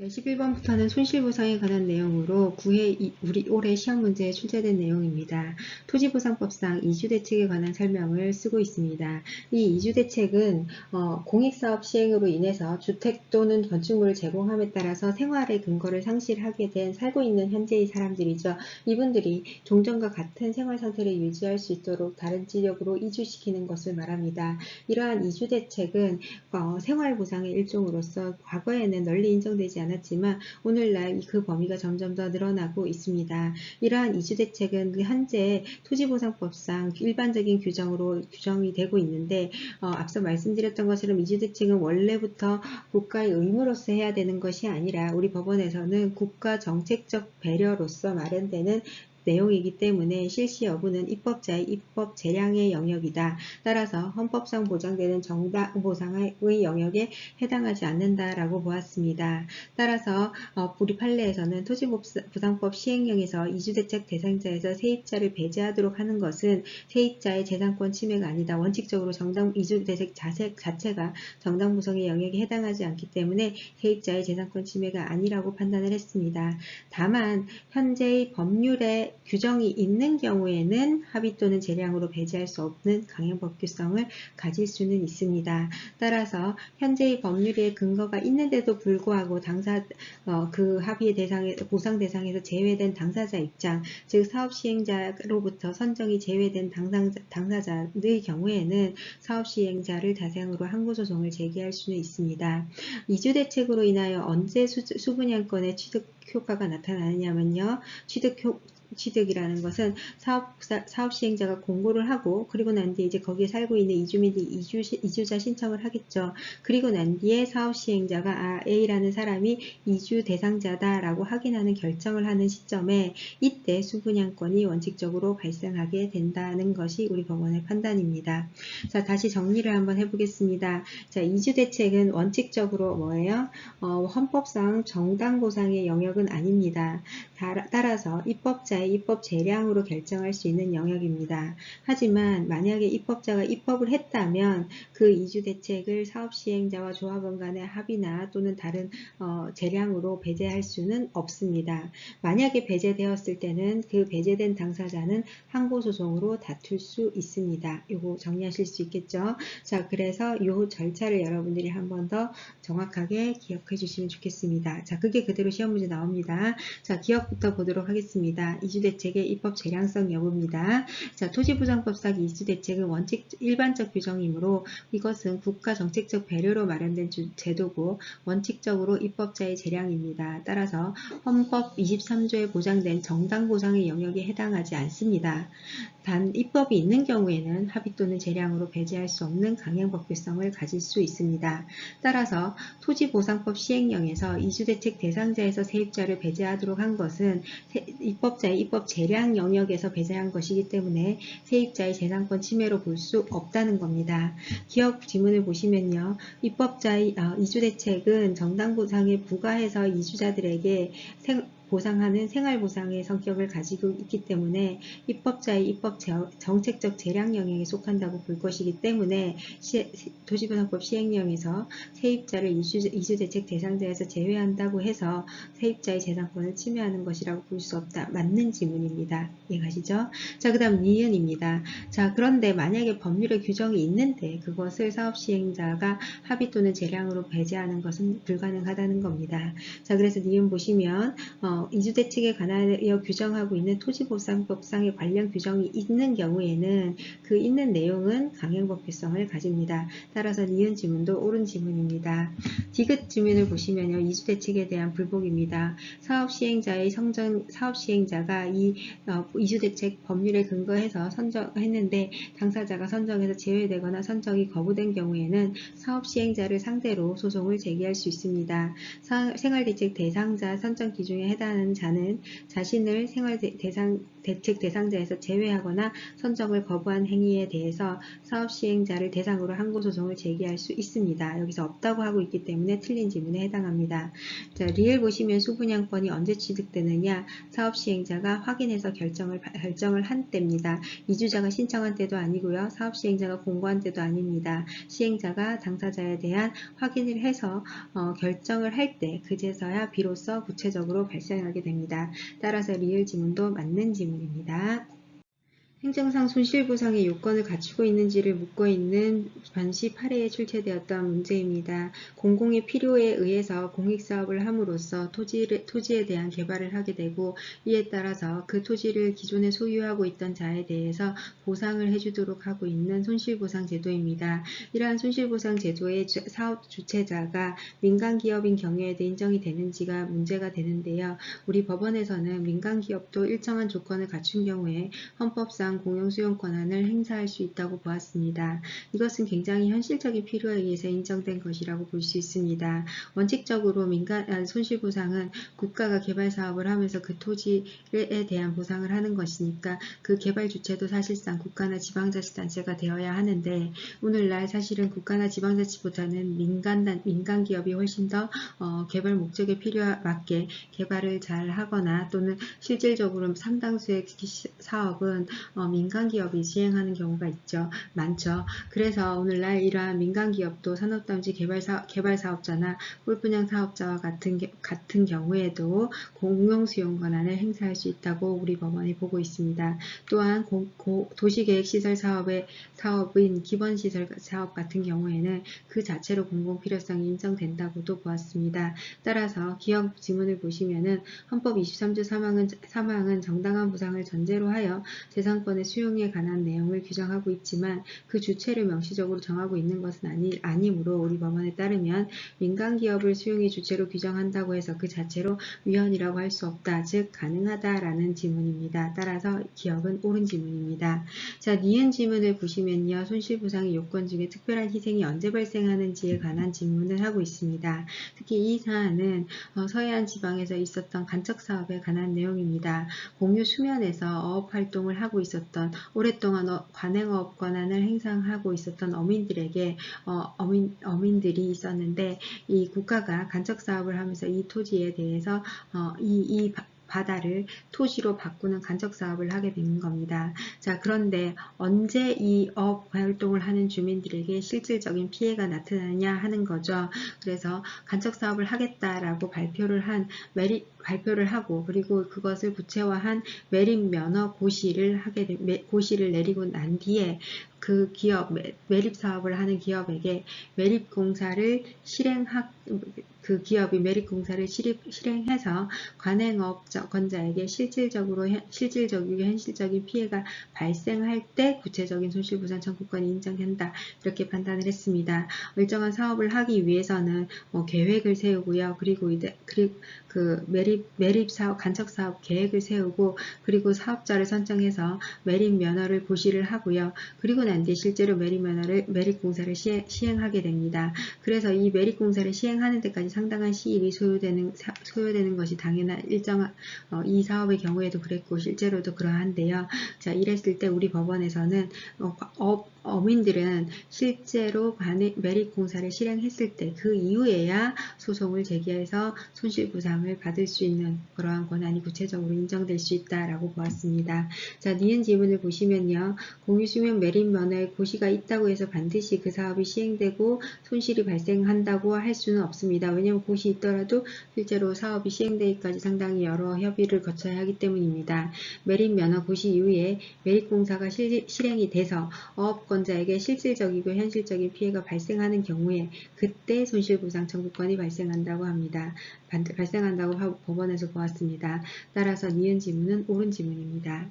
네, 11번부터는 손실보상에 관한 내용으로 9회 우리 올해 시험 문제에 출제된 내용입니다. 토지보상법상 이주대책에 관한 설명을 쓰고 있습니다. 이 이주대책은 어, 공익사업 시행으로 인해서 주택 또는 건축물을 제공함에 따라서 생활의 근거를 상실하게 된 살고 있는 현재의 사람들이죠. 이분들이 종전과 같은 생활 상태를 유지할 수 있도록 다른 지역으로 이주시키는 것을 말합니다. 이러한 이주대책은 어, 생활보상의 일종으로서 과거에는 널리 인정되지 않았 않았지만 오늘날 그 범위가 점점 더 늘어나고 있습니다. 이러한 이주 대책은 그 현재 토지보상법상 일반적인 규정으로 규정이 되고 있는데 어, 앞서 말씀드렸던 것처럼 이주 대책은 원래부터 국가의 의무로서 해야 되는 것이 아니라 우리 법원에서는 국가 정책적 배려로서 마련되는 내용이기 때문에 실시 여부는 입법자의 입법 재량의 영역이다. 따라서 헌법상 보장되는 정당 보상의 영역에 해당하지 않는다라고 보았습니다. 따라서 어, 우리 판례에서는 토지보상법 시행령에서 이주대책 대상자에서 세입자를 배제하도록 하는 것은 세입자의 재산권 침해가 아니다. 원칙적으로 정당 이주대책 자체가 정당 구성의 영역에 해당하지 않기 때문에 세입자의 재산권 침해가 아니라고 판단을 했습니다. 다만 현재의 법률에 규정이 있는 경우에는 합의 또는 재량으로 배제할 수 없는 강행법규성을 가질 수는 있습니다. 따라서 현재의 법률에 근거가 있는데도 불구하고 당사 어, 그 합의의 대상에 보상 대상에서 제외된 당사자 입장, 즉 사업 시행자로부터 선정이 제외된 당사자, 당사자의 경우에는 사업 시행자를 대상으로 항고 소송을 제기할 수는 있습니다. 이주 대책으로 인하여 언제 수, 수분양권의 취득 효과가 나타나느냐면요. 취득 효, 취득이라는 것은 사업, 사업 시행자가 공고를 하고 그리고 난 뒤에 이제 거기에 살고 있는 이주민들이 이주, 이주자 신청을 하겠죠. 그리고 난 뒤에 사업 시행자가 아, A라는 사람이 이주 대상자다라고 확인하는 결정을 하는 시점에 이때 수분양권이 원칙적으로 발생하게 된다는 것이 우리 법원의 판단입니다. 자, 다시 정리를 한번 해보겠습니다. 자, 이주 대책은 원칙적으로 뭐예요? 어, 헌법상 정당 보상의 영역은 아닙니다. 따라서 입법자 입법자의 입법 재량으로 결정할 수 있는 영역입니다. 하지만 만약에 입법자가 입법을 했다면 그 이주 대책을 사업 시행자와 조합원 간의 합의나 또는 다른 어, 재량으로 배제할 수는 없습니다. 만약에 배제되었을 때는 그 배제된 당사자는 항고 소송으로 다툴 수 있습니다. 이거 정리하실 수 있겠죠? 자, 그래서 이 절차를 여러분들이 한 번 더 정확하게 기억해 주시면 좋겠습니다. 자, 그게 그대로 시험 문제 나옵니다. 자, 기억부터 보도록 하겠습니다. 이주대책의 입법 재량성 여부입니다. 자, 토지부정법상 이주대책은 원칙 일반적 규정이므로 이것은 국가 정책적 배려로 마련된 주, 제도고 원칙적으로 입법자의 재량입니다. 따라서 헌법 23조에 보장된 정당 보상의 영역에 해당하지 않습니다. 단 입법이 있는 경우에는 합의 또는 재량으로 배제할 수 없는 강행법규성을 가질 수 있습니다. 따라서 토지보상법 시행령에서 이주대책 대상자에서 세입자를 배제하도록 한 것은 입법자의 입법 재량 영역에서 배제한 것이기 때문에 세입자의 재산권 침해로 볼 수 없다는 겁니다. 기업 지문을 보시면요. 입법자의 어, 이주대책은 정당보상에 부과해서 이주자들에게 생, 보상하는 생활보상의 성격을 가지고 있기 때문에 입법자의 입법 정책적 재량 영역에 속한다고 볼 것이기 때문에 도시보상법 시행령에서 세입자를 이주, 대책 대상자에서 제외한다고 해서 세입자의 재산권을 침해하는 것이라고 볼 수 없다. 맞는 지문입니다. 이해가시죠? 자, 그 다음 니은입니다. 자, 그런데 만약에 법률에 규정이 있는데 그것을 사업 시행자가 합의 또는 재량으로 배제하는 것은 불가능하다는 겁니다. 자, 그래서 니은 보시면 어, 이주대 책에 관하여 규정하고 있는 토지보상법상의 관련 규정이 있는 경우에는 그 있는 내용은 강행법규성을 가집니다. 따라서 니은 지문도 옳은 지문입니다. 디귿 지문을 보시면요. 이주대 책에 대한 불복입니다. 사업시행자의 성전, 사업시행자가 이 어, 이주대책 법률에 근거해서 선정했는데 당사자가 선정해서 제외되거나 선정이 거부된 경우에는 사업시행자를 상대로 소송을 제기할 수 있습니다. 사, 생활대책 대상자 선정 기준에 해당 하는 자는 자신을 생활 대상 대책 대상자에서 제외하거나 선정을 거부한 행위에 대해서 사업 시행자를 대상으로 항고 소송을 제기할 수 있습니다. 여기서 없다고 하고 있기 때문에 틀린 지문에 해당합니다. 자, 리을 보시면 수분양권이 언제 취득되느냐? 사업 시행자가 확인해서 결정을 결정을 한 때입니다. 이주자가 신청한 때도 아니고요. 사업 시행자가 공고한 때도 아닙니다. 시행자가 당사자에 대한 확인을 해서 어, 결정을 할 때 그제서야 비로소 구체적으로 발생 하게 됩니다. 따라서 리을 지문도 맞는 지문입니다. 행정상 손실보상의 요건을 갖추고 있는지를 묻고 있는 반시 8회에 출제되었던 문제입니다. 공공의 필요에 의해서 공익사업을 함으로써 토지를, 토지에 대한 개발을 하게 되고 이에 따라서 그 토지를 기존에 소유하고 있던 자에 대해서 보상을 해주도록 하고 있는 손실보상 제도입니다. 이러한 손실보상 제도의 주- 사업 주체자가 민간기업인 경우에도 인정이 되는지가 문제가 되는데요. 우리 법원에서는 민간기업도 일정한 조건을 갖춘 경우에 헌법상 공용 수용 권한을 행사할 수 있다고 보았습니다. 이것은 굉장히 현실적인 필요에 의해서 인정된 것이라고 볼 수 있습니다. 원칙적으로 민간 아, 손실보상은 국가가 개발 사업을 하면서 그 토지에 대한 보상을 하는 것이니까 그 개발 주체도 사실상 국가나 지방자치단체가 되어야 하는데 오늘날 사실은 국가나 지방자치보다는 민간 민간 기업이 훨씬 더 어, 개발 목적에 필요 맞게 개발을 잘 하거나 또는 실질적으로 상당수의 기- 사업은 어, 민간 기업이 시행하는 경우가 있죠. 많죠. 그래서 오늘날 이러한 민간 기업도 산업단지 개발 사 개발 사업자나 홀분양 사업자와 같은 게- 같은 경우에도 공용 수용 권한을 행사할 수 있다고 우리 법원이 보고 있습니다. 또한 고- 고- 도시계획시설 사업의 사업인 기본시설 사업 같은 경우에는 그 자체로 공공 필요성이 인정된다고도 보았습니다. 따라서 기업 지문을 보시면은 헌법 23조 3항은, 3항은 정당한 보상을 전제로 하여 재산권 의 수용에 관한 내용을 규정하고 있지만 그 주체를 명시적으로 정하고 있는 것은 아니, 아니므로 우리 법원에 따르면 민간 기업을 수용의 주체로 규정한다고 해서 그 자체로 위헌이라고 할 수 없다. 즉 가능하다라는 지문입니다. 따라서 기업은 옳은 지문입니다. 자, 니은 지문을 보시면요. 손실보상의 요건 중에 특별한 희생이 언제 발생하는지에 관한 질문을 하고 있습니다. 특히 이 사안은 어, 서해안 지방에서 있었던 간척 사업에 관한 내용입니다. 공유 수면에서 어업 활동을 하고 있었 던 오랫동안 어- 관행어업 권한을 행사하고 있었던 어민들에게 어, 어민, 어민들이 있었는데 이 국가가 간척 사업을 하면서 이 토지에 대해서 어, 이, 이 바- 바다를 토지로 바꾸는 간척 사업을 하게 된 겁니다. 자, 그런데 언제 이 업 활동을 하는 주민들에게 실질적인 피해가 나타나냐 하는 거죠. 그래서 간척 사업을 하겠다라고 발표를 한 매립 발표를 하고 그리고 그것을 구체화한 매립 면허 고시를 하게 고시를 내리고 난 뒤에 그 기업 매- 매립 사업을 하는 기업에게 매립 공사를 실행하 그 기업이 매립 공사를 실입, 실행해서 관행업 권자에게 실질적으로 현- 실질적이고 현실적인 피해가 발생할 때 구체적인 손실보상 청구권이 인정된다 이렇게 판단을 했습니다. 일정한 사업을 하기 위해서는 뭐 계획을 세우고요. 그리고 이제 그리고 그 매립 매립 사업 간척 사업 계획을 세우고 그리고 사업자를 선정해서 매립 면허를 고시를 하고요. 그리고 난 뒤에 실제로 매립 면허를 매립 공사를 시행, 시행 하게 됩니다. 그래서 이 매립 공사를 시행하는 데까지 상당한 시일이 소요되는 사- 소요되는 것이 당연한 일정한 어, 이 사업의 경우에도 그랬고 실제로도 그러한데요. 자 이랬을 때 우리 법원에서는 어, 업 어민들은 실제로 매립 공사를 실행했을 때 그 이후에야 소송을 제기해서 손실보상을 받을 수 있는 그러한 권한이 구체적으로 인정될 수 있다라고 보았습니다. 자, 니은 지문을 보시면요. 공유수면 매립 면허에 고시가 있다고 해서 반드시 그 사업이 시행되고 손실이 발생한다고 할 수는 없습니다. 왜냐하면 고시 있더라도 실제로 사업이 시행되기까지 상당히 여러 협의를 거쳐야 하기 때문입니다. 매립 면허 고시 이후에 매립 공사가 실, 실행이 돼서 어 업권자에게 실질적이고 현실적인 피해가 발생하는 경우에 그때 손실보상 청구권이 발생한다고 합니다. 반- 발생한다고 하- 법원에서 보았습니다. 따라서 니은 지문은 옳은 지문입니다.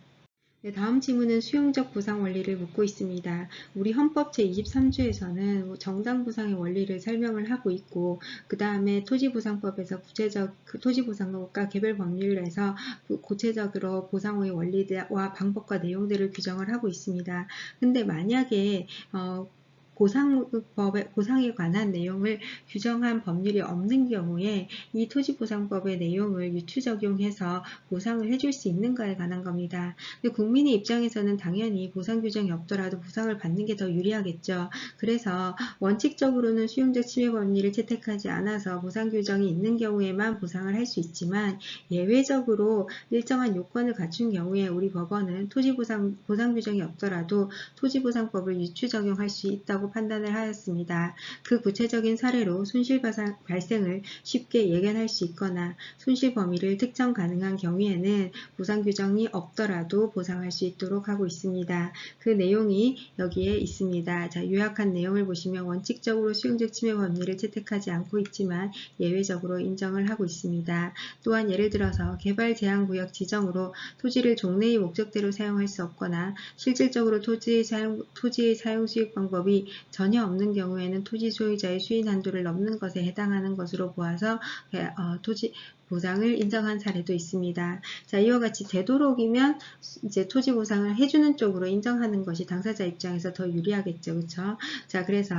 네, 다음 지문은 수용적 보상 원리를 묻고 있습니다. 우리 헌법 제23조에서는 정당 보상의 원리를 설명을 하고 있고 그 다음에 토지보상법에서 구체적 그 토지보상법과 개별 법률에서 그 구체적으로 보상의 원리와 방법과 내용들을 규정을 하고 있습니다. 근데 만약에 어, 보상법에, 보상에 관한 내용을 규정한 법률이 없는 경우에 이 토지보상법의 내용을 유추 적용해서 보상을 해줄 수 있는가에 관한 겁니다. 국민의 입장에서는 당연히 보상 규정이 없더라도 보상을 받는 게 더 유리하겠죠. 그래서 원칙적으로는 수용적 침해 법리를 채택하지 않아서 보상 규정이 있는 경우에만 보상을 할 수 있지만 예외적으로 일정한 요건을 갖춘 경우에 우리 법원은 토지보상 보상 규정이 없더라도 토지보상법을 유추 적용할 수 있다고 판단을 하였습니다. 그 구체적인 사례로 손실 발생- 발생을 쉽게 예견할 수 있거나 손실 범위를 특정 가능한 경우에는 보상 규정이 없더라도 보상할 수 있도록 하고 있습니다. 그 내용이 여기에 있습니다. 자, 요약한 내용을 보시면 원칙적으로 수용적 침해 법리를 채택하지 않고 있지만 예외적으로 인정을 하고 있습니다. 또한 예를 들어서 개발 제한 구역 지정으로 토지를 종래의 목적대로 사용할 수 없거나 실질적으로 토지의 사용, 토지의 사용 수익 방법이 전혀 없는 경우에는 토지 소유자의 수인 한도를 넘는 것에 해당하는 것으로 보아서 예, 어, 토지 보상을 인정한 사례도 있습니다. 자, 이와 같이 되도록이면 이제 토지 보상을 해주는 쪽으로 인정하는 것이 당사자 입장에서 더 유리하겠죠. 그렇죠? 자, 그래서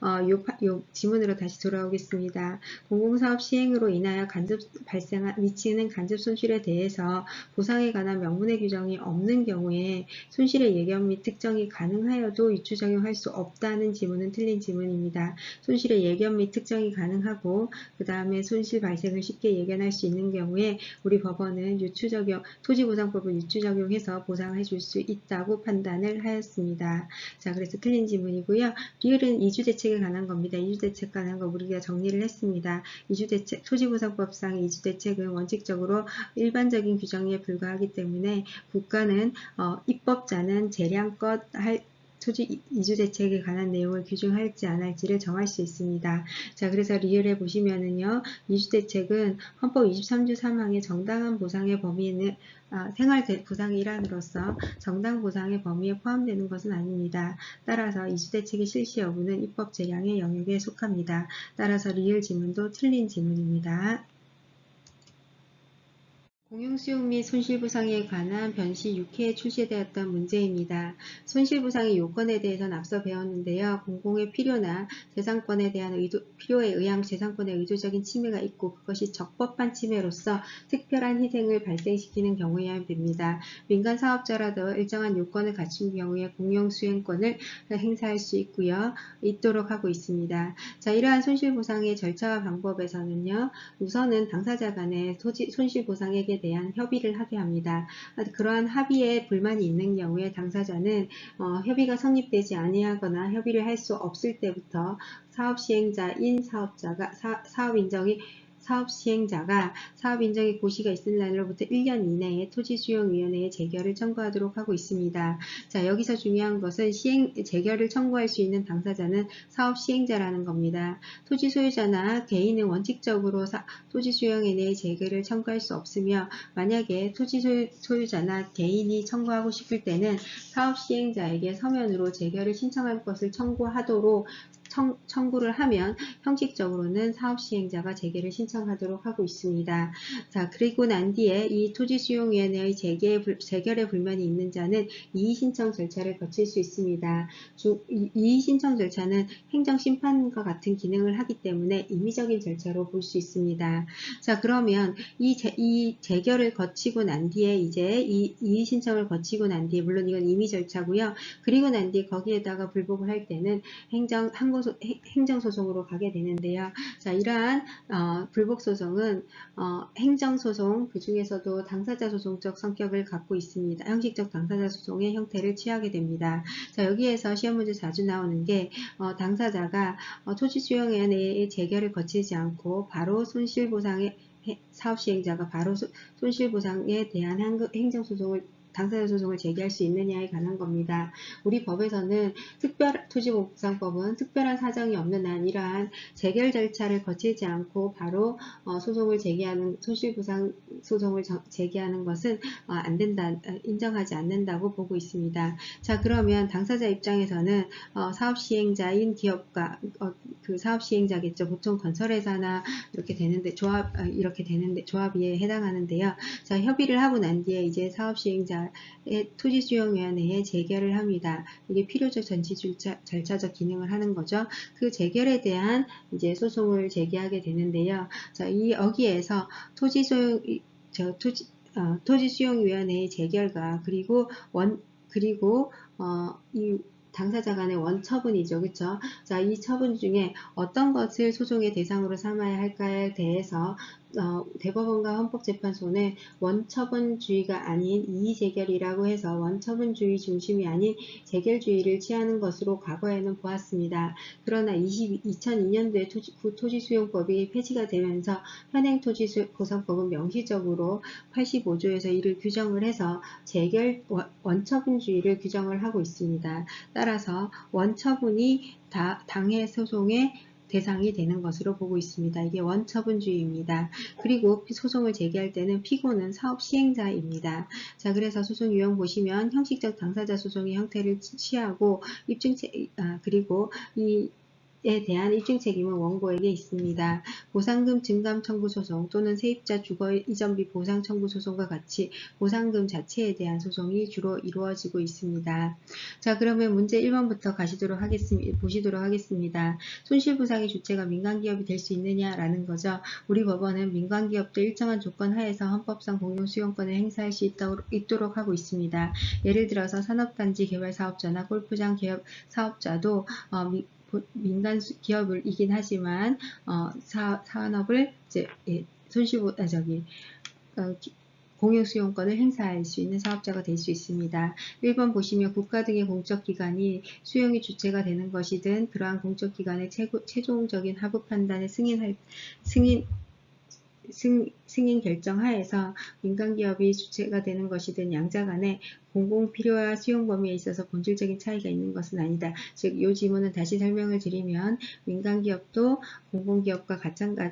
어, 요, 파- 요 지문으로 다시 돌아오겠습니다. 공공사업 시행으로 인하여 간접 발생한 미치는 간접 손실에 대해서 보상에 관한 명문의 규정이 없는 경우에 손실의 예견 및 특정이 가능하여도 유추 적용할 수 없다는 지문은 틀린 지문입니다. 손실의 예견 및 특정이 가능하고 그 다음에 손실 발생을 쉽게 예견할 수 있는 경우에 우리 법원은 유추 적용 토지보상법을 유추 적용해서 보상해 줄 수 있다고 판단을 하였습니다. 자, 그래서 틀린 지문이고요. 리을은 이주 대책에 관한 겁니다. 이주 대책 관한 거 우리가 정리를 했습니다. 이주 대책 토지보상법상 이주 대책은 원칙적으로 일반적인 규정에 불과하기 때문에 국가는 어, 입법자는 재량껏 할 토지 이주 대책에 관한 내용을 규정할지 안 할지를 정할 수 있습니다. 자, 그래서 리을에 보시면은요, 이주 대책은 헌법 23조 3항의 정당한 보상의 범위는 아, 생활 대- 보상의 일환으로서 정당 보상의 범위에 포함되는 것은 아닙니다. 따라서 이주 대책의 실시 여부는 입법 재량의 영역에 속합니다. 따라서 리을 지문도 틀린 지문입니다. 공용수용 및 손실보상에 관한 변시 6회에 출시되었던 문제입니다. 손실보상의 요건에 대해서는 앞서 배웠는데요. 공공의 필요나 재산권에 대한 의도, 필요에 의한 재산권의 의도적인 침해가 있고 그것이 적법한 침해로서 특별한 희생을 발생시키는 경우여야 됩니다. 민간 사업자라도 일정한 요건을 갖춘 경우에 공용수행권을 행사할 수 있고요. 있도록 하고 있습니다. 자, 이러한 손실보상의 절차와 방법에서는요. 우선은 당사자 간의 손실보상액에 대한 협의를 하게 합니다. 그러한 합의에 불만이 있는 경우에 당사자는 어, 협의가 성립되지 아니하거나 협의를 할 수 없을 때부터 사업 시행자인 사업자가 사, 사업 인정이 사업 시행자가 사업 인정의 고시가 있을 날로부터 1년 이내에 토지수용위원회에 재결을 청구하도록 하고 있습니다. 자, 여기서 중요한 것은 시행, 재결을 청구할 수 있는 당사자는 사업 시행자라는 겁니다. 토지 소유자나 개인은 원칙적으로 사, 토지 수용위원회에 재결을 청구할 수 없으며 만약에 토지 소유, 소유자나 개인이 청구하고 싶을 때는 사업 시행자에게 서면으로 재결을 신청할 것을 청구하도록 청, 청구를 하면 형식적으로는 사업 시행자가 재개를 신청하도록 하고 있습니다. 자, 그리고 난 뒤에 이 토지수용위원회의 재개, 재결의 불만이 있는 자는 이의신청 절차를 거칠 수 있습니다. 이의신청 절차는 행정심판과 같은 기능을 하기 때문에 임의적인 절차로 볼 수 있습니다. 자, 그러면 이, 재, 이 재결을 거치고 난 뒤에 이제 이 이의신청을 거치고 난 뒤에 물론 이건 임의 절차고요. 그리고 난 뒤에 거기에다가 불복을 할 때는 행정 항고 소, 행- 행정소송으로 가게 되는데요. 자, 이러한 어, 불복소송은 어, 행정소송 그 중에서도 당사자 소송적 성격을 갖고 있습니다. 형식적 당사자 소송의 형태를 취하게 됩니다. 자, 여기에서 시험 문제 자주 나오는 게 어, 당사자가 어, 토지 수용위원회의 재결을 거치지 않고 바로 손실보상의 해- 사업 시행자가 바로 소- 손실보상에 대한 한- 행정소송을 당사자 소송을 제기할 수 있느냐에 관한 겁니다. 우리 법에서는 특별 토지보상법은 특별한 사정이 없는 한 이러한 재결 절차를 거치지 않고 바로 어, 소송을 제기하는 손실보상 소송을 저- 제기하는 것은 어, 안 된다 어, 인정하지 않는다고 보고 있습니다. 자 그러면 당사자 입장에서는 어, 사업 시행자인 기업과 어, 그 사업 시행자겠죠. 보통 건설회사나 이렇게 되는데 조합 어, 이렇게 되는데 조합에 해당하는데요. 자 협의를 하고 난 뒤에 이제 사업 시행자 토지수용위원회에 재결을 합니다. 이게 필요적 전치 절차, 절차적 기능을 하는 거죠. 그 재결에 대한 이제 소송을 제기하게 되는데요. 자, 이 여기에서 토지소용 저 토지 어, 토지수용위원회의 재결과 그리고 원 그리고 어, 이 당사자 간의 원처분이죠. 그쵸? 자, 이 처분 중에 어떤 것을 소송의 대상으로 삼아야 할까에 대해서 어, 대법원과 헌법재판소는 원처분주의가 아닌 이의재결이라고 해서 원처분주의 중심이 아닌 재결주의를 취하는 것으로 과거에는 보았습니다. 그러나 20, 2002년도에 토지, 토지수용법이 폐지가 되면서 현행 토지보상법은 명시적으로 85조에서 이를 규정을 해서 재결 원처분주의를 규정을 하고 있습니다. 따라서 원처분이 다 당해 소송의 대상이 되는 것으로 보고 있습니다. 이게 원처분주의입니다. 그리고 소송을 제기할 때는 피고는 사업 시행자입니다. 자, 그래서 소송 유형 보시면 형식적 당사자 소송의 형태를 취하고 입증체 아, 그리고 이 에 대한 입증 책임은 원고에게 있습니다. 보상금 증감 청구 소송 또는 세입자 주거 이전비 보상 청구 소송과 같이 보상금 자체에 대한 소송이 주로 이루어지고 있습니다. 자, 그러면 문제 1번부터 가시도록 하겠습니다. 보시도록 하겠습니다. 손실보상의 주체가 민간기업이 될 수 있느냐라는 거죠. 우리 법원은 민간기업도 일정한 조건 하에서 헌법상 공용수용권을 행사할 수 있도록, 있도록 하고 있습니다. 예를 들어서 산업단지 개발사업자나 골프장 개업 사업자도 어, 민간 기업을이긴 하지만 어, 사, 산업을 이제 예, 손실보 아 저기 어, 공유 수용권을 행사할 수 있는 사업자가 될 수 있습니다. 1번 보시면 국가 등의 공적기관이 수용이 주체가 되는 것이든 그러한 공적기관의 최고, 최종적인 하부 판단에 승인할, 승인, 승, 승인 결정 하에서 민간기업이 주체가 되는 것이든 양자 간에 공공 필요와 수용 범위에 있어서 본질적인 차이가 있는 것은 아니다. 즉, 이 지문은 다시 설명을 드리면 민간기업도 공공기업과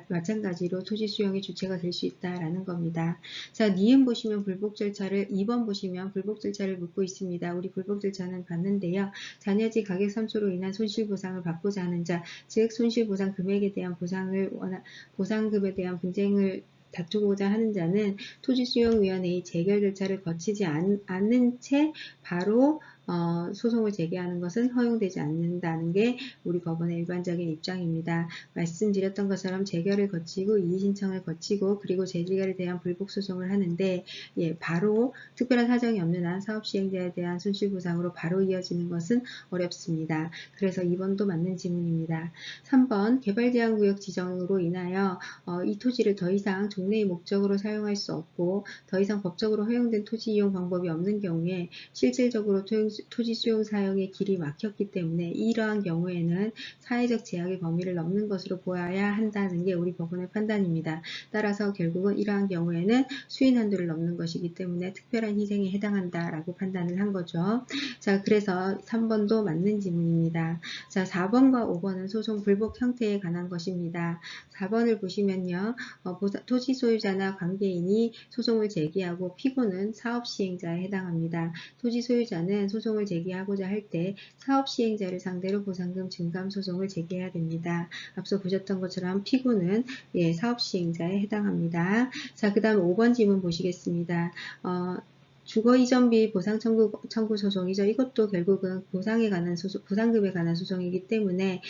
마찬가지로 토지 수용의 주체가 될 수 있다라는 겁니다. 자, 니은 보시면 불복 절차를 2번 보시면 불복 절차를 묻고 있습니다. 우리 불복 절차는 봤는데요. 자녀지 가격 감소로 인한 손실 보상을 받고자 하는 자, 즉 손실 보상 금액에 대한 보상을 원하, 보상금에 대한 분쟁을 다투고자 하는 자는 토지수용위원회의 재결 절차를 거치지 않, 않는 채 바로 어, 소송을 제기하는 것은 허용되지 않는다는 게 우리 법원의 일반적인 입장입니다. 말씀드렸던 것처럼 재결을 거치고 이의신청을 거치고 그리고 재결에 대한 불복소송을 하는데 예, 바로 특별한 사정이 없는 한 사업시행자에 대한 손실보상으로 바로 이어지는 것은 어렵습니다. 그래서 2번도 맞는 지문입니다. 3번 개발제한구역 지정으로 인하여 어, 이 토지를 더 이상 종래의 목적으로 사용할 수 없고 더 이상 법적으로 허용된 토지 이용 방법이 없는 경우에 실질적으로 토용 토지 수용 사용의 길이 막혔기 때문에 이러한 경우에는 사회적 제약의 범위를 넘는 것으로 보아야 한다는 게 우리 법원의 판단입니다. 따라서 결국은 이러한 경우에는 수인 한도를 넘는 것이기 때문에 특별한 희생에 해당한다라고 판단을 한 거죠. 자, 그래서 3번도 맞는 지문입니다. 자, 4번과 5번은 소송 불복 형태에 관한 것입니다. 4번을 보시면요. 어, 토지 소유자나 관계인이 소송을 제기하고 피고는 사업 시행자에 해당합니다. 토지 소유자는 소송 소송을 제기하고자 할 때 사업 시행자를 상대로 보상금 증감 소송을 제기해야 됩니다. 앞서 보셨던 것처럼 피고는 예, 사업 시행자에 해당합니다. 자, 그 다음 5번 질문 보시겠습니다. 어, 주거 이전비 보상 청구, 청구 소송이죠. 이것도 결국은 보상에 관한 소송, 보상금에 관한 소송이기 때문에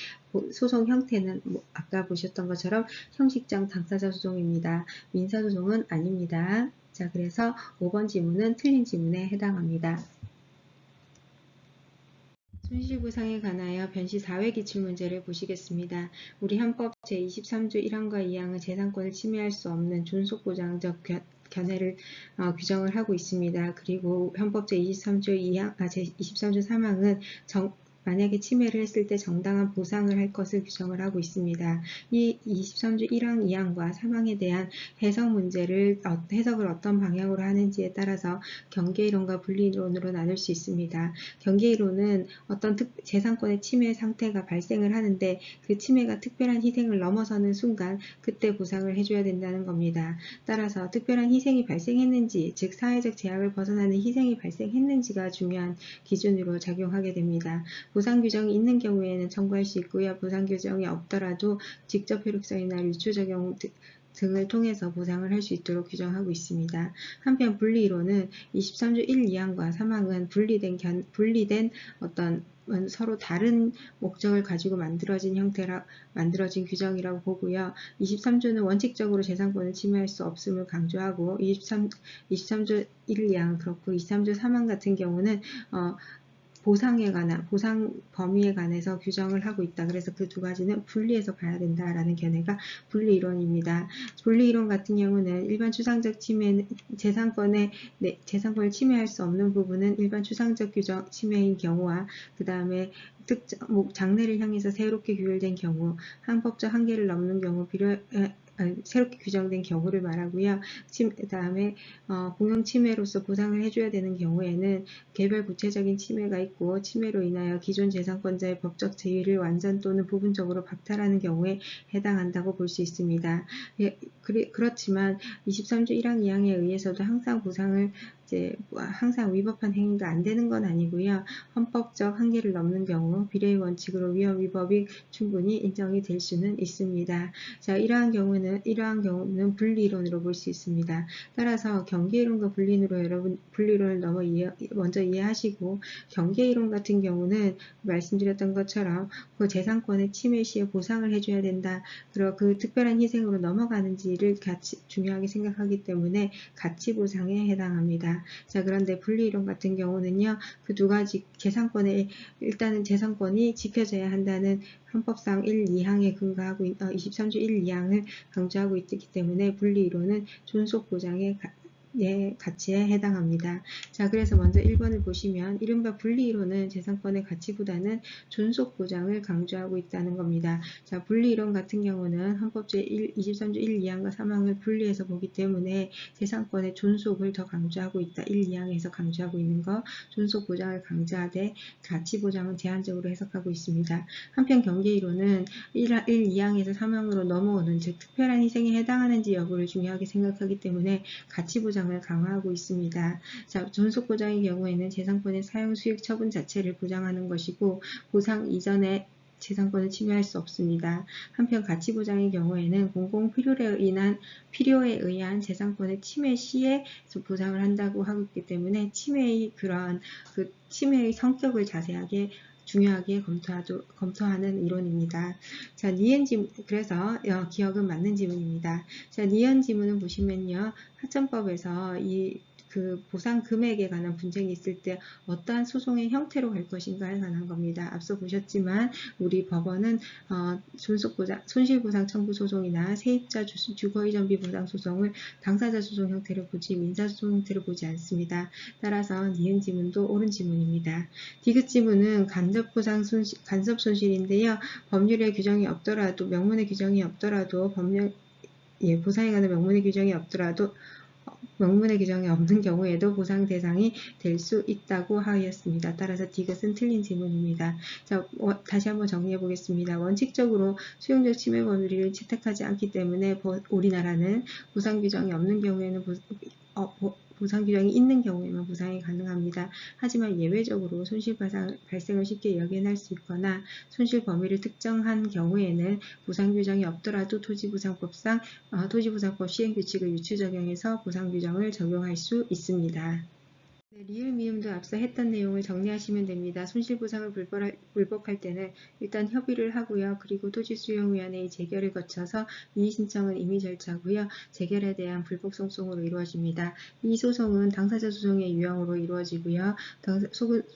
소송 형태는 뭐 아까 보셨던 것처럼 형식적 당사자 소송입니다. 민사 소송은 아닙니다. 자, 그래서 5번 지문은 틀린 지문에 해당합니다. 손실보상에 관하여 변시 4회 기출문제를 보시겠습니다. 우리 헌법 제23조 1항과 2항은 재산권을 침해할 수 없는 존속보장적 견해를 어, 규정을 하고 있습니다. 그리고 헌법 제23조 2항, 아, 제23조 3항은 정, 만약에 침해를 했을 때 정당한 보상을 할 것을 규정을 하고 있습니다. 이 23조 1항, 2항과 3항에 대한 해석 문제를 어, 해석을 어떤 방향으로 하는지에 따라서 경계이론과 분리이론으로 나눌 수 있습니다. 경계이론은 어떤 특, 재산권의 침해 상태가 발생을 하는데 그 침해가 특별한 희생을 넘어서는 순간 그때 보상을 해줘야 된다는 겁니다. 따라서 특별한 희생이 발생했는지 즉 사회적 제약을 벗어나는 희생이 발생했는지가 중요한 기준으로 작용하게 됩니다. 보상 규정이 있는 경우에는 청구할 수 있고요. 보상 규정이 없더라도 직접 효력성이나 유추 적용 등을 통해서 보상을 할 수 있도록 규정하고 있습니다. 한편 분리이론은 23조 1, 2항과 3항은 분리된, 견- 분리된 어떤 서로 다른 목적을 가지고 만들어진 형태라 만들어진 규정이라고 보고요. 23조는 원칙적으로 재산권을 침해할 수 없음을 강조하고 23, 23조 1, 2항 그렇고 23조 3항 같은 경우는 어, 보상에 관한 보상 범위에 관해서 규정을 하고 있다. 그래서 그 두 가지는 분리해서 봐야 된다라는 견해가 분리 이론입니다. 분리 이론 같은 경우는 일반 추상적 침해 재산권의 네, 재산권을 침해할 수 없는 부분은 일반 추상적 규정 침해인 경우와 그 다음에 특정 뭐 장래를 향해서 새롭게 규율된 경우, 항법적 한계를 넘는 경우 필요 새롭게 규정된 경우를 말하고요. 그 다음에 어, 공용 침해로서 보상을 해줘야 되는 경우에는 개별 구체적인 침해가 있고 침해로 인하여 기존 재산권자의 법적 지위를 완전 또는 부분적으로 박탈하는 경우에 해당한다고 볼 수 있습니다. 예, 그리, 그렇지만 23조 1항 2항에 의해서도 항상 보상을 이제 항상 위법한 행위가 안 되는 건 아니고요. 헌법적 한계를 넘는 경우 비례의 원칙으로 위헌 위법이 충분히 인정이 될 수는 있습니다. 자, 이러한 경우는 이러한 경우는 분리론으로 볼 수 있습니다. 따라서 경계이론과 분리론으로 여러분 분리론을 넘어 이해, 먼저 이해하시고 경계이론 같은 경우는 말씀드렸던 것처럼 그 재산권의 침해 시에 보상을 해줘야 된다. 그리고 그 특별한 희생으로 넘어가는지를 같이 중요하게 생각하기 때문에 가치 보상에 해당합니다. 자, 그런데 분리이론 같은 경우는요, 그 두 가지 재산권에 일단은 재산권이 지켜져야 한다는 헌법상 1, 2항에 근거하고 23조 1, 2항을 강조하고 있기 때문에 분리이론은 존속 보장에 의 가치에 해당합니다. 자, 그래서 먼저 1번을 보시면 이른바 분리이론은 재산권의 가치보다는 존속 보장을 강조하고 있다는 겁니다. 자, 분리이론 같은 경우는 헌법제 1, 23조 1, 2항과 3항을 분리해서 보기 때문에 재산권의 존속을 더 강조하고 있다. 1, 2항에서 강조하고 있는 거 존속 보장을 강조하되 가치 보장은 제한적으로 해석하고 있습니다. 한편 경계이론은 1, 1 2항에서 3항으로 넘어오는 즉 특별한 희생에 해당하는지 여부를 중요하게 생각하기 때문에 가치 보장 보장을 강화하고 있습니다. 자, 존속 보장의 경우에는 재산권의 사용 수익 처분 자체를 보장하는 것이고 보상 이전에 재산권을 침해할 수 없습니다. 한편 가치 보장의 경우에는 공공 필요에 의한 필요에 의한 재산권의 침해 시에 보상을 한다고 하고 있기 때문에 침해의 그러한 그 침해의 성격을 자세하게 중요하게 검토하도, 검토하는 이론입니다. 자, 니은 지문, 그래서 어, 기억은 맞는 지문입니다. 자, 니은 지문을 보시면요. 하천법에서 이 그 보상 금액에 관한 분쟁이 있을 때 어떠한 소송의 형태로 갈 것인가에 관한 겁니다. 앞서 보셨지만 우리 법원은 어, 손속보상, 손실보상 청구 소송이나 세입자 주거이전비 보상 소송을 당사자 소송 형태로 보지 민사소송 형태로 보지 않습니다. 따라서 니은 지문도 옳은 지문입니다. 디귿 지문은 간접 보상 손실, 간섭 손실인데요. 법률에 규정이 없더라도 명문의 규정이 없더라도 법률 예, 보상에 관한 명문의 규정이 없더라도 명문의 규정이 없는 경우에도 보상 대상이 될 수 있다고 하였습니다. 따라서 디귿은 틀린 지문입니다. 자, 어, 다시 한번 정리해 보겠습니다. 원칙적으로 수용적 침해 범위를 채택하지 않기 때문에 우리나라는 보상 규정이 없는 경우에는 보, 어, 보상 규정이 있는 경우에만 보상이 가능합니다. 하지만 예외적으로 손실 발생을 쉽게 여겨낼 수 있거나 손실 범위를 특정한 경우에는 보상 규정이 없더라도 토지보상법상 어, 토지보상법 시행규칙을 유추 적용해서 보상 규정을 적용할 수 있습니다. 네, 리을 미음도 앞서 했던 내용을 정리하시면 됩니다. 손실보상을 불법할, 때는 일단 협의를 하고요. 그리고 토지수용위원회의 재결을 거쳐서 이의신청은 임의 절차고요. 재결에 대한 불법송송으로 이루어집니다. 이 소송은 당사자 소송의 유형으로 이루어지고요.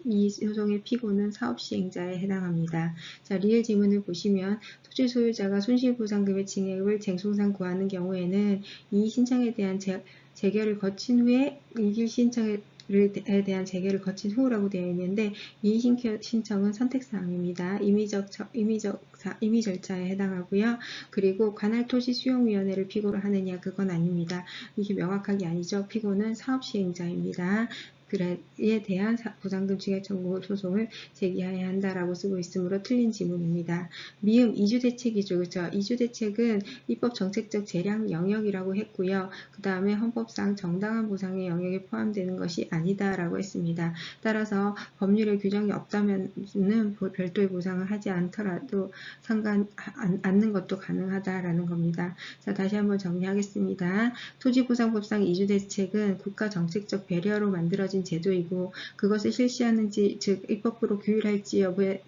이 소송의 피고는 사업시행자에 해당합니다. 자, 리을 지문을 보시면 토지 소유자가 손실보상금의 징액을 쟁송상 구하는 경우에는 이의신청에 대한 재, 재결을 거친 후에 이의 신청에 에 대한 재개를 거친 후라고 되어 있는데 이의 신청은 선택사항입니다. 임의적, 임의적, 임의 절차에 해당하고요. 그리고 관할 토지 수용위원회를 피고로 하느냐 그건 아닙니다. 이게 명확하게 아니죠. 피고는 사업시행자입니다. 그에 대한 사- 보상금 증액 청구 소송을 제기해야 한다라고 쓰고 있으므로 틀린 지문입니다. 미음 이주 대책이죠. 그렇죠? 이주 대책은 입법 정책적 재량 영역이라고 했고요. 그 다음에 헌법상 정당한 보상의 영역에 포함되는 것이 아니다라고 했습니다. 따라서 법률에 규정이 없다면은 보- 별도의 보상을 하지 않더라도 상관 안- 않는 것도 가능하다라는 겁니다. 자 다시 한번 정리하겠습니다. 토지보상법상 이주 대책은 국가 정책적 배려로 만들어진 제도이고 그것을 실시하는지 즉 입법부로 규율할지 여부에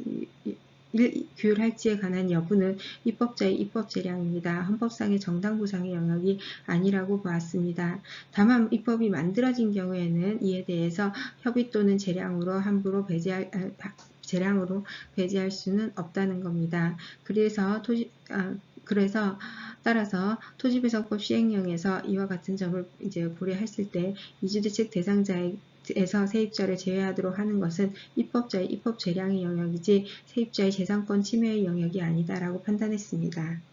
규율할지에 관한 여부는 입법자의 입법 재량입니다. 헌법상의 정당 보상의 영역이 아니라고 보았습니다. 다만 입법이 만들어진 경우에는 이에 대해서 협의 또는 재량으로 함부로 배제할 아, 바- 재량으로 배제할 수는 없다는 겁니다. 그래서 토지 아, 그래서 따라서 토지배상법 시행령에서 이와 같은 점을 이제 고려했을 때 이주대책 대상자 에서 세입자를 제외하도록 하는 것은 입법자의 입법 재량의 영역이지 세입자의 재산권 침해의 영역이 아니다라고 판단했습니다.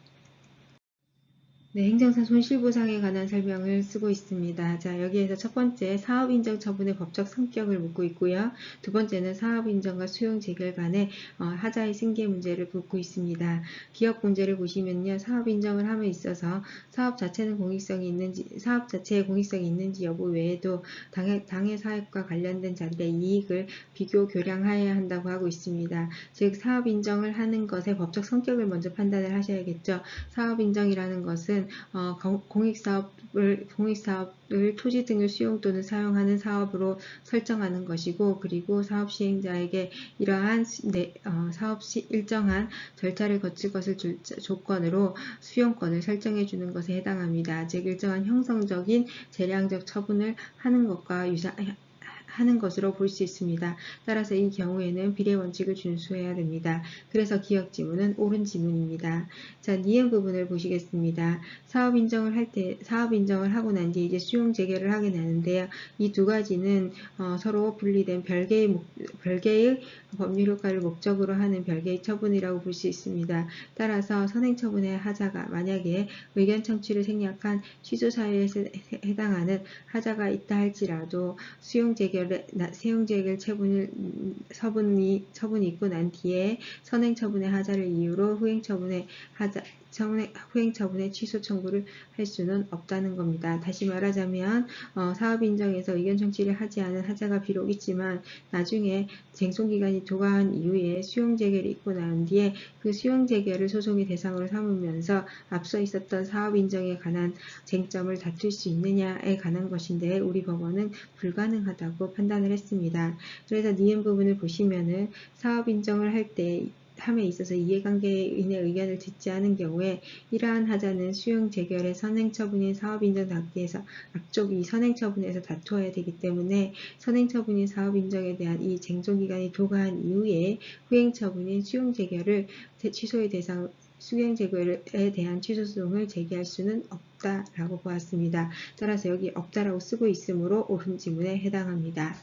네, 행정사 손실보상에 관한 설명을 쓰고 있습니다. 자, 여기에서 첫 번째 사업인정 처분의 법적 성격을 묻고 있고요. 두 번째는 사업인정과 수용 재결 간의 어, 하자의 승계 문제를 묻고 있습니다. 기업 문제를 보시면요. 사업인정을 함에 있어서 사업 자체는 공익성이 있는지, 사업 자체에 공익성이 있는지 여부 외에도 당해, 당해 사업과 관련된 자들의 이익을 비교 교량하여야 한다고 하고 있습니다. 즉, 사업인정을 하는 것의 법적 성격을 먼저 판단을 하셔야겠죠. 사업인정이라는 것은 어, 공- 공익사업을, 공익사업을 토지 등을 수용 또는 사용하는 사업으로 설정하는 것이고, 그리고 사업 시행자에게 이러한 시- 네, 어, 사업 시 일정한 절차를 거칠 것을 줄- 조건으로 수용권을 설정해 주는 것에 해당합니다. 즉, 일정한 형성적인 재량적 처분을 하는 것과 유사, 하는 것으로 볼 수 있습니다. 따라서 이 경우에는 비례 원칙을 준수해야 됩니다. 그래서 기억 지문은 옳은 지문입니다. 자, 니은 부분을 보시겠습니다. 사업 인정을 할 때, 사업 인정을 하고 난 뒤에 이제 수용 재개를 하게 되는데요. 이 두 가지는 어, 서로 분리된 별개의, 목- 별개의 법률 효과를 목적으로 하는 별개의 처분이라고 볼 수 있습니다. 따라서 선행 처분의 하자가 만약에 의견 청취를 생략한 취소 사유에 해당하는 하자가 있다 할지라도 수용 재 결, 세용 재결 처분을, 음, 처분이, 처분이 있고 난 뒤에 선행 처분의 하자를 이유로 후행 처분의 하자, 후행 처분의 취소 청구를 할 수는 없다는 겁니다. 다시 말하자면 어, 사업 인정에서 의견 청취를 하지 않은 하자가 비록 있지만 나중에 쟁송 기간이 도과한 이후에 수용 재결이 있고 난 뒤에 그 수용 재결을 소송의 대상으로 삼으면서 앞서 있었던 사업 인정에 관한 쟁점을 다툴 수 있느냐에 관한 것인데 우리 법원은 불가능하다고 판단을 했습니다. 그래서 니은 부분을 보시면은 사업 인정을 할때 함에 있어서 이해관계인의 의견을 듣지 않은 경우에 이러한 하자는 수용 재결의 선행처분인 사업인정 단계에서 앞쪽 이 선행처분에서 다투어야 되기 때문에 선행처분인 사업인정에 대한 이 쟁송기간이 도과한 이후에 후행처분인 수용 재결을 대- 취소의 대상 수용 재결에 대한 취소 소송을 제기할 수는 없다라고 보았습니다. 따라서 여기 없다라고 쓰고 있으므로 옳은 지문에 해당합니다.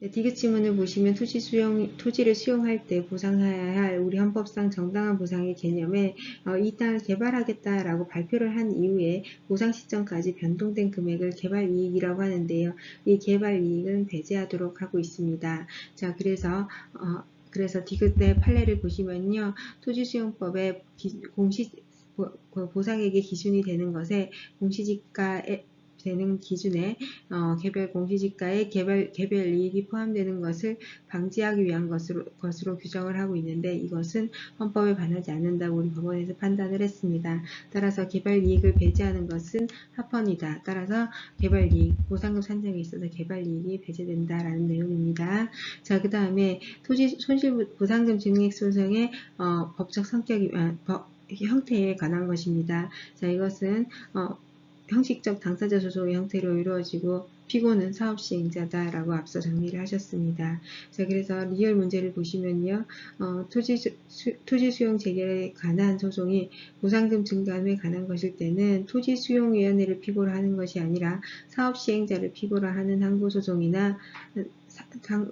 네, 디귿 지문을 보시면 토지 수용, 토지를 수용할 때 보상해야 할 우리 헌법상 정당한 보상의 개념에 어, 이 땅을 개발하겠다라고 발표를 한 이후에 보상 시점까지 변동된 금액을 개발 이익이라고 하는데요. 이 개발 이익은 배제하도록 하고 있습니다. 자, 그래서 어, 그래서 디귿의 판례를 보시면요. 토지 수용법의 기- 공시 보- 그 보상액의 기준이 되는 것에 공시지가에 되는 기준에 어, 개별 공시지가에 개별, 개별 이익이 포함되는 것을 방지하기 위한 것으로, 것으로 규정을 하고 있는데 이것은 헌법에 반하지 않는다고 우리 법원에서 판단을 했습니다. 따라서 개별 이익을 배제하는 것은 합헌이다. 따라서 개별 이익, 보상금 산정에 있어서 개별 이익이 배제된다라는 내용입니다. 자, 그 다음에 토지 손실 보상금 증액 소송의 어, 법적 성격이 아, 법, 형태에 관한 것입니다. 자, 이것은 어, 형식적 당사자 소송의 형태로 이루어지고 피고는 사업 시행자다라고 앞서 정리를 하셨습니다. 자, 그래서 리얼 문제를 보시면요, 어, 토지, 수, 토지 수용 재결에 관한 소송이 보상금 증감에 관한 것일 때는 토지 수용위원회를 피고로 하는 것이 아니라 사업 시행자를 피고로 하는 항고소송이나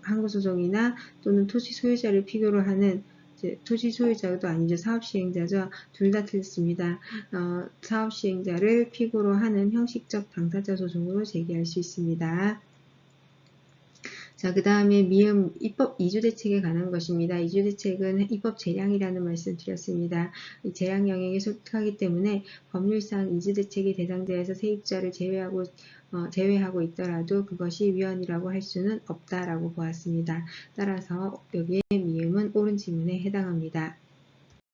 항고소송이나 또는 토지 소유자를 피고로 하는 토지 소유자도 아니죠. 사업 시행자죠. 둘 다 틀렸습니다. 어, 사업 시행자를 피고로 하는 형식적 당사자 소송으로 제기할 수 있습니다. 자, 그 다음에 미음 입법 이주 대책에 관한 것입니다. 이주 대책은 입법 재량이라는 말씀 드렸습니다. 이 재량 영역에 속하기 때문에 법률상 이주 대책의 대상자에서 세입자를 제외하고 어, 제외하고 있더라도 그것이 위헌이라고 할 수는 없다라고 보았습니다. 따라서 여기에 미음은 옳은 지문에 해당합니다.